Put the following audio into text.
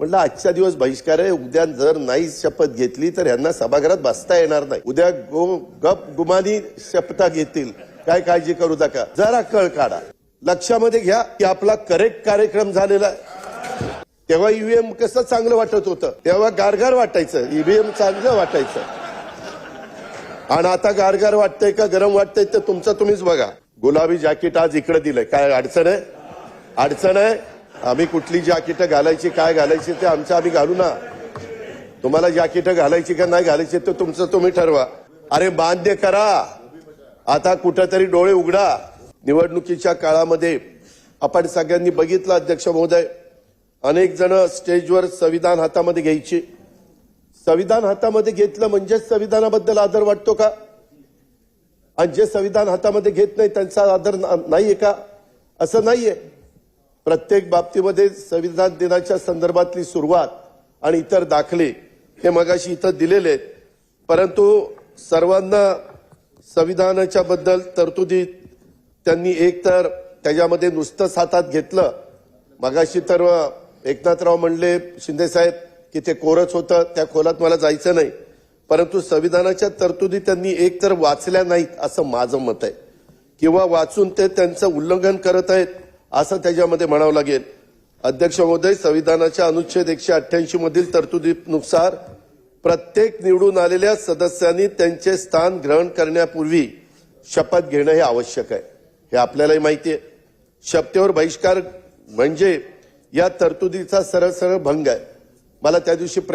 म्हटलं आजच्या दिवस बहिष्कार आहे. उद्या जर नाही शपथ घेतली तर ह्यांना सभागृहात बसता येणार नाही. उद्या गो गप गुमानी शपथा घेतील. काय काळजी करू नका. जरा कळ काढा. लक्षामध्ये घ्या की आपला करेक्ट कार्यक्रम झालेला आहे. तेव्हा ईव्हीएम कसं चांगलं वाटत होतं? तेव्हा गारगार वाटायचं. ईव्हीएम चांगलं वाटायचं. आणि आता गारगार वाटतंय का गरम वाटतंय तर तुमचं तुम्हीच बघा. गुलाबी जॅकेट आज इकडे दिलंय. काय अडचण आहे? अडचण आहे? आम्ही कुठली जॅकेट घालायची काय घालायची ते आमचं आम्ही घालू ना. तुम्हाला जॅकेट घालायची का नाही घालायची ते तुमचं तुम्ही ठरवा. अरे बांध्य करा. आता कुठंतरी डोळे उघडा. निवडणुकीच्या काळामध्ये आपण सगळ्यांनी बघितलं अध्यक्ष महोदय अनेक जण स्टेजवर संविधान हातामध्ये घ्यायची. संविधान हातामध्ये घेतलं म्हणजेच संविधानाबद्दल आदर वाटतो का? आणि जे संविधान हातामध्ये घेत नाही त्यांचा आदर नाहीये का? असं नाहीये. प्रत्येक बाबतीमध्ये संविधान दिनाच्या संदर्भातली सुरुवात आणि इतर दाखले हे मगाशी इथं दिलेले आहेत. परंतु सर्वांना संविधानाच्या बद्दल तरतुदी त्यांनी एक तर त्याच्यामध्ये नुसतंच हातात घेतलं. मगाशी तर एकनाथराव म्हणले शिंदेसाहेब की ते कोरच होतं त्या खोलात मला जायचं नाही. परंतु संविधानाच्या तरतुदी त्यांनी एक तर वाचल्या नाहीत असं माझं मत आहे. किंवा वाचून ते त्यांचं उल्लंघन करत आहेत असं त्याच्यामध्ये म्हणावं लागेल. अध्यक्ष महोदय संविधानाच्या अनुच्छेद एकशे अठ्ठ्याऐंशी मधील तरतुदीनुसार प्रत्येक निवडून आलेल्या सदस्यांनी त्यांचे स्थान ग्रहण करण्यापूर्वी शपथ घेणं हे आवश्यक आहे. हे आपल्यालाही माहिती आहे. शपथेवर बहिष्कार म्हणजे या तरतुदीचा सरळ सरळ भंग आहे. मला त्या दिवशी प्रेस